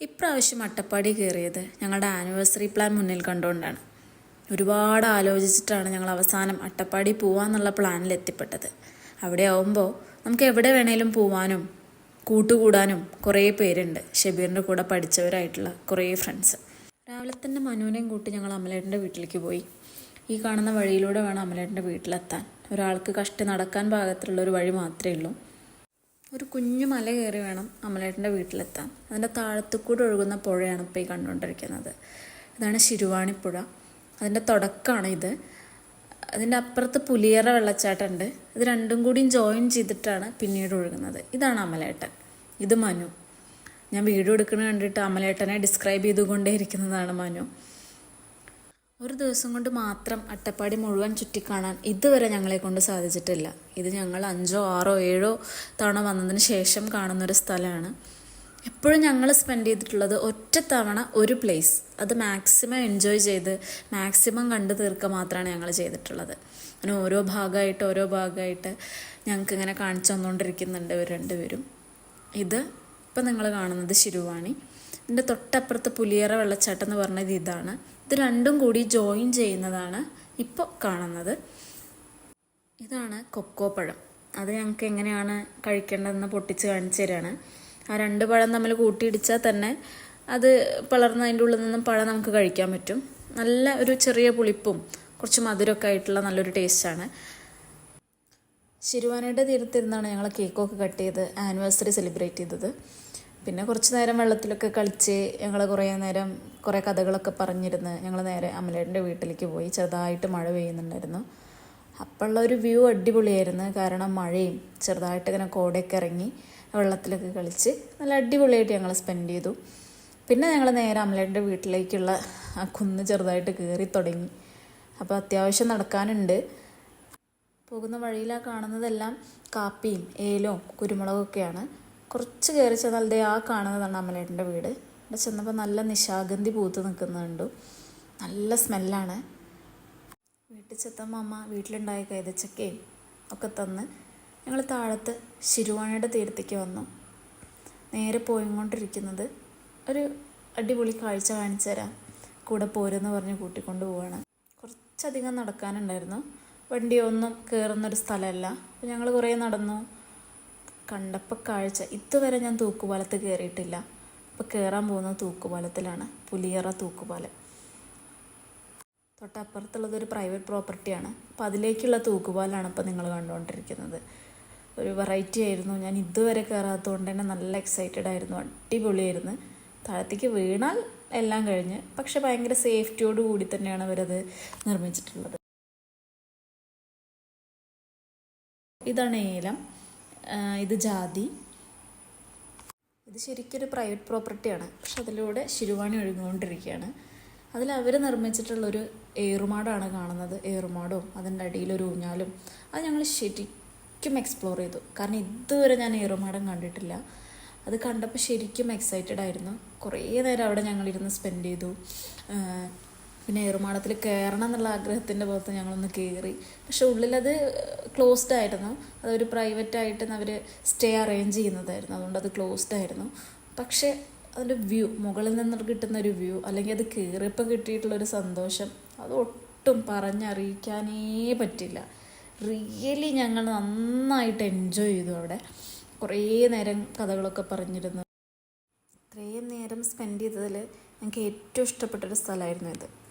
ഇപ്രാവശ്യം അട്ടപ്പാടി കയറിയത് ഞങ്ങളുടെ ആനിവേഴ്സറി പ്ലാൻ മുന്നിൽ കണ്ടുകൊണ്ടാണ്. ഒരുപാട് ആലോചിച്ചിട്ടാണ് ഞങ്ങൾ അവസാനം അട്ടപ്പാടി പോവാന്നുള്ള പ്ലാനിൽ എത്തിപ്പെട്ടത്. അവിടെ ആവുമ്പോൾ നമുക്ക് എവിടെ വേണേലും പോവാനും കൂട്ടുകൂടാനും കുറേ പേരുണ്ട്. ഷബീറിന്റെ കൂടെ പഠിച്ചവരായിട്ടുള്ള കുറേ ഫ്രണ്ട്സ് രാവിലെ തന്നെ മനുവിനെയും കൂട്ടി ഞങ്ങൾ അമലേട്ടന്റെ വീട്ടിലേക്ക് പോയി. ഈ കാണുന്ന വഴിയിലൂടെ വേണം അമലേട്ടന്റെ വീട്ടിലെത്താൻ. ഒരാൾക്ക് കഷ്ടി നടക്കാൻ പാകത്തിലുള്ള ഒരു വഴി മാത്രമേ ഉള്ളൂ. ഒരു കുഞ്ഞു മല കയറി വേണം അമലേട്ടന്റെ വീട്ടിലെത്താൻ. അതിന്റെ താഴത്തു കൂടെ ഒഴുകുന്ന പുഴയാണ് ഇപ്പോൾ ഈ കണ്ടുകൊണ്ടിരിക്കുന്നത്. ഇതാണ് ശിരുവാണിപ്പുഴ. അതിന്റെ തുടക്കമാണ് ഇത്. അതിന്റെ അപ്പുറത്ത് പുലിയറ വെള്ളച്ചാട്ടമുണ്ട്. ഇത് രണ്ടും കൂടിയും ജോയിൻ ചെയ്തിട്ടാണ് പിന്നീട് ഒഴുകുന്നത്. ഇതാണ് അമലേട്ടൻ. ഇത് മനു. ഞാൻ വീഡിയോ എടുക്കുന്നത് കണ്ടിട്ട് അമലേട്ടനെ ഡിസ്ക്രൈബ് ചെയ്തുകൊണ്ടേ ഇരിക്കുന്നതാണ് മനു. ഒരു ദിവസം കൊണ്ട് മാത്രം അട്ടപ്പാടി മുഴുവൻ ചുറ്റിക്കാണാൻ ഇതുവരെ ഞങ്ങളെ കൊണ്ട് സാധിച്ചിട്ടില്ല. ഇത് ഞങ്ങൾ അഞ്ചോ ആറോ ഏഴോ തവണ വന്നതിന് ശേഷം കാണുന്നൊരു സ്ഥലമാണ്. എപ്പോഴും ഞങ്ങൾ സ്പെൻഡ് ചെയ്തിട്ടുള്ളത് ഒറ്റ തവണ ഒരു പ്ലേസ് അത് മാക്സിമം എൻജോയ് ചെയ്ത് മാക്സിമം കണ്ടു തീർക്കുക മാത്രമാണ് ഞങ്ങൾ ചെയ്തിട്ടുള്ളത്. അങ്ങനെ ഓരോ ഭാഗമായിട്ട് ഓരോ ഭാഗമായിട്ട് ഞങ്ങൾക്ക് ഇങ്ങനെ കാണിച്ചു തന്നുകൊണ്ടിരിക്കുന്നുണ്ട് ഇവർ രണ്ടുപേരും. ഇത് ഇപ്പം നിങ്ങൾ കാണുന്നത് ശിരുവാണി. ഇതിന്റെ തൊട്ടപ്പുറത്ത് പുലിയറ വെള്ളച്ചാട്ടം എന്ന് പറഞ്ഞത് ഇതാണ്. ഇത് രണ്ടും കൂടി ജോയിൻ ചെയ്യുന്നതാണ് ഇപ്പോൾ കാണുന്നത്. ഇതാണ് കൊക്കോ പഴം. അത് ഞങ്ങൾക്ക് എങ്ങനെയാണ് കഴിക്കേണ്ടതെന്ന് പൊട്ടിച്ച് കാണിച്ചു തരാണ്. ആ രണ്ട് പഴം തമ്മിൽ കൂട്ടിയിടിച്ചാൽ തന്നെ അത് പളർന്ന അതിന്റെ ഉള്ളിൽ നിന്നും പഴം നമുക്ക് കഴിക്കാൻ പറ്റും. നല്ല ഒരു ചെറിയ പുളിപ്പും കുറച്ച് മധുരമൊക്കെ ആയിട്ടുള്ള നല്ലൊരു ടേസ്റ്റാണ് ശിരുവാനയുടെ തീരത്തിരുന്നാണ് ഞങ്ങൾ കേക്കൊക്കെ കട്ട് ചെയ്ത് ആനിവേഴ്സറി സെലിബ്രേറ്റ് ചെയ്തത്. പിന്നെ കുറച്ച് നേരം വെള്ളത്തിലൊക്കെ കളിച്ച് ഞങ്ങൾ കുറേ നേരം കുറേ കഥകളൊക്കെ പറഞ്ഞിരുന്ന്. ഞങ്ങൾ നേരെ അമലേട്ടന്റെ വീട്ടിലേക്ക് പോയി. ചെറുതായിട്ട് മഴ പെയ്യുന്നുണ്ടായിരുന്നു. അപ്പോഴുള്ള ഒരു വ്യൂ അടിപൊളിയായിരുന്നു. കാരണം മഴയും ചെറുതായിട്ട് ഇങ്ങനെ കോടയൊക്കെ ഇറങ്ങി വെള്ളത്തിലൊക്കെ കളിച്ച് നല്ല അടിപൊളിയായിട്ട് ഞങ്ങൾ സ്പെൻഡ് ചെയ്തു. പിന്നെ ഞങ്ങൾ നേരെ അമലേട്ടന്റെ വീട്ടിലേക്കുള്ള ആ കുന്ന് ചെറുതായിട്ട് കയറി തുടങ്ങി. അപ്പോൾ അത്യാവശ്യം നടക്കാനുണ്ട്. പോകുന്ന വഴിയിലാണ് കാണുന്നതെല്ലാം കാപ്പിയും ഏലവും കുരുമുളകൊക്കെയാണ്. കുറച്ച് കയറി ചെന്നാൽ ദേ ആ കാണുന്നതാണ് അമലേട്ടന്റെ വീട്. അവിടെ ചെന്നപ്പോൾ നല്ല നിശാഗന്ധി പൂത്ത് നിൽക്കുന്നുണ്ട് നല്ല സ്മെല്ലാണ്. വീട്ടിൽ ചെത്തുമ്പോൾ അമ്മ വീട്ടിലുണ്ടായ കൈതച്ചക്കയും ഒക്കെ തന്ന് ഞങ്ങൾ താഴത്ത് ശിരുവാണിയുടെ തീരത്തേക്ക് വന്നു. നേരെ പോയിക്കൊണ്ടിരിക്കുന്നത് ഒരു അടിപൊളി കാഴ്ച കാണിച്ചു തരാം. കൂടെ പോരെന്ന് പറഞ്ഞ് കൂട്ടിക്കൊണ്ട് പോവാണ്. കുറച്ചധികം നടക്കാനുണ്ടായിരുന്നു. വണ്ടിയൊന്നും കയറുന്നൊരു സ്ഥലമല്ല. അപ്പോൾ ഞങ്ങൾ കുറേ നടന്നു. കണ്ടപ്പോൾ കാഴ്ച. ഇതുവരെ ഞാൻ തൂക്കുപാലത്ത് കയറിയിട്ടില്ല അപ്പോൾ കയറാൻ പോകുന്ന തൂക്കുപാലത്തിലാണ്. പുലിയറ തൂക്കുപാലം. തൊട്ടപ്പുറത്തുള്ളത് ഒരു പ്രൈവറ്റ് പ്രോപ്പർട്ടിയാണ് അപ്പോൾ അതിലേക്കുള്ള തൂക്കുപാലാണ് ഇപ്പോൾ നിങ്ങൾ കണ്ടുകൊണ്ടിരിക്കുന്നത്. ഒരു വെറൈറ്റി ആയിരുന്നു. ഞാൻ ഇതുവരെ കയറാത്തതുകൊണ്ട് തന്നെ നല്ല എക്സൈറ്റഡ് ആയിരുന്നു. അടിപൊളിയായിരുന്നു. താഴത്തേക്ക് വീണാൽ എല്ലാം കഴിഞ്ഞ്. പക്ഷെ ഭയങ്കര സേഫ്റ്റിയോട് കൂടി തന്നെയാണ് അവരത് നിർമ്മിച്ചിട്ടുള്ളത്. ഇതാണ് ഏലം. ഇത് ജാതി. ഇത് ശരിക്കൊരു പ്രൈവറ്റ് പ്രോപ്പർട്ടിയാണ് പക്ഷെ അതിലൂടെ ശിരുവാണി ഒഴുകിക്കൊണ്ടിരിക്കുകയാണ്. അതിൽ അവർ നിർമ്മിച്ചിട്ടുള്ളൊരു ഏറുമാടാണ് കാണുന്നത്. ഏറുമാടും അതിന്റെ അടിയിലൊരു ഊഞ്ഞാലും. അത് ഞങ്ങൾ ശരിക്കും എക്സ്പ്ലോർ ചെയ്തു. കാരണം ഇതുവരെ ഞാൻ ഏറുമാടം കണ്ടിട്ടില്ല. അത് കണ്ടപ്പോൾ ശരിക്കും എക്സൈറ്റഡ് ആയിരുന്നു. കുറേ നേരം അവിടെ ഞങ്ങളിരുന്ന് സ്പെൻഡ് ചെയ്തു. പിന്നെ ഏറുമാടത്തിൽ കയറണം എന്നുള്ള ആഗ്രഹത്തിന്റെ പുറത്ത് ഞങ്ങളൊന്ന് കയറി. പക്ഷെ ഉള്ളിലത് ക്ലോസ്ഡ് ആയിരുന്നു. അതൊരു പ്രൈവറ്റ് ആയിട്ട് അവർ സ്റ്റേ അറേഞ്ച് ചെയ്യുന്നതായിരുന്നു. അതുകൊണ്ട് അത് ക്ലോസ്ഡ് ആയിരുന്നു. പക്ഷേ അതിന്റെ വ്യൂ മുകളിൽ നിന്ന് കിട്ടുന്ന ഒരു വ്യൂ അല്ലെങ്കിൽ അത് കയറിയപ്പോൾ കിട്ടിയിട്ടുള്ളൊരു സന്തോഷം അത് ഒട്ടും പറഞ്ഞറിയിക്കാനേ പറ്റില്ല. റിയലി ഞങ്ങൾ നന്നായിട്ട് എൻജോയ് ചെയ്തു അവിടെ. കുറേ നേരം കഥകളൊക്കെ പറഞ്ഞിരുന്നു. ഇത്രയും നേരം സ്പെൻഡ് ചെയ്തതിൽ ഞങ്ങൾക്ക് ഏറ്റവും ഇഷ്ടപ്പെട്ടൊരു സ്ഥലമായിരുന്നു ഇത്.